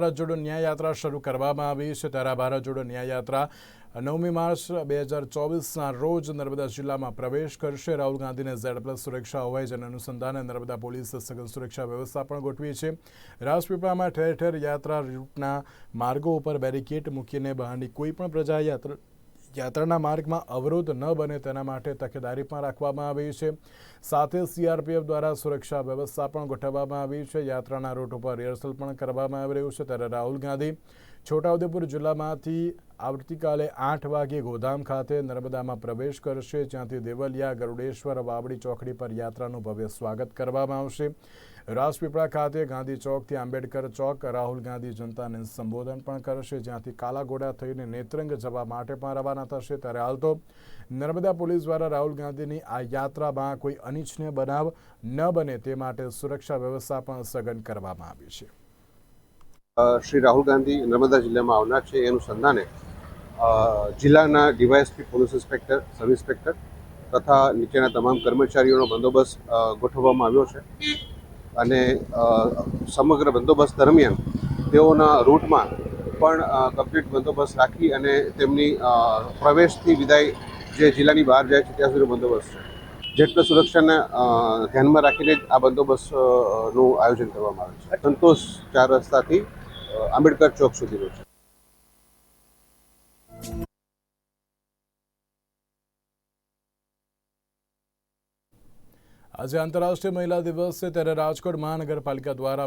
ભારત જોડો ન્યાય યાત્રા શરૂ કરવામાં આવી છે. ત્યારે ભારત જોડો ન્યાય યાત્રા નવમી માર્ચ બે હજાર ચોવીસના રોજ નર્મદા જિલ્લામાં પ્રવેશ કરશે. રાહુલ ગાંધીને ઝેડ પ્લસ સુરક્ષા હોય જેને અનુસંધાને નર્મદા પોલીસ સઘન સુરક્ષા વ્યવસ્થા પણ ગોઠવી છે. રાજપીપળામાં ઠેર ઠેર યાત્રા રૂટના માર્ગો ઉપર બેરિકેડ મૂકીને બહારની કોઈ પણ પ્રજા યાત્રા યાત્રાના માર્ગમાં અવરોધ ન બને તેના માટે તકેદારી પણ રાખવામાં આવી છે. સાથે સીઆરપીએફ દ્વારા સુરક્ષા વ્યવસ્થા પણ ગોઠવવામાં આવી છે. યાત્રાના રૂટ ઉપર રિહર્સલ પણ કરવામાં આવી રહ્યું છે. ત્યારે રાહુલ ગાંધી છોટાઉદેપુર જિલ્લામાંથી આવતીકાલે આઠ વાગે ગોધામ ખાતે નર્મદામાં પ્રવેશ કરશે. જ્યાંથી દેવલિયા, ગરુડેશ્વર, વાવડી ચોકડી પર યાત્રાનું ભવ્ય સ્વાગત કરવામાં આવશે. રાજપીપળા ખાતે ગાંધી ચોકથી આંબેડકર ચોક, રાહુલ ગાંધી જનતાને સંબોધન પણ કરશે. જ્યાંથી કાલાઘોડા થઈને નેત્રંગ જવા માટે પણ રવાના થશે. ત્યારે હાલ તો નર્મદા પોલીસ દ્વારા રાહુલ ગાંધીની આ યાત્રામાં કોઈ અનિચ્છનીય બનાવ ન બને તે માટે સુરક્ષા વ્યવસ્થા પણ સઘન કરવામાં આવી છે. શ્રી રાહુલ ગાંધી નર્મદા જિલ્લામાં આવનાર છે. એ અનુસંધાને જિલ્લાના DYSP, police inspector, sub inspector તથા નીચેના તમામ કર્મચારીઓનો બંદોબસ્ત ગોઠવવામાં આવ્યો છે. અને સમગ્ર બંદોબસ્ત દરમિયાન તેઓના રૂટમાં પણ કમ્પ્લીટ બંદોબસ્ત રાખી અને તેમની પ્રવેશથી વિદાય જે જિલ્લાની બહાર જાય છે ત્યાં સુધી બંદોબસ્ત છે. જેટલો સુરક્ષાને ધ્યાનમાં રાખીને જ આ બંદોબસ્તનું આયોજન કરવામાં આવે છે. સંતોષ ચાર રસ્તાથી આંબેડકર ચોક સુધીનો છે. આજે આંતરરાષ્ટ્રીય મહિલા દિવસ છે ત્યારે રાજકોટ મહાનગરપાલિકા દ્વારા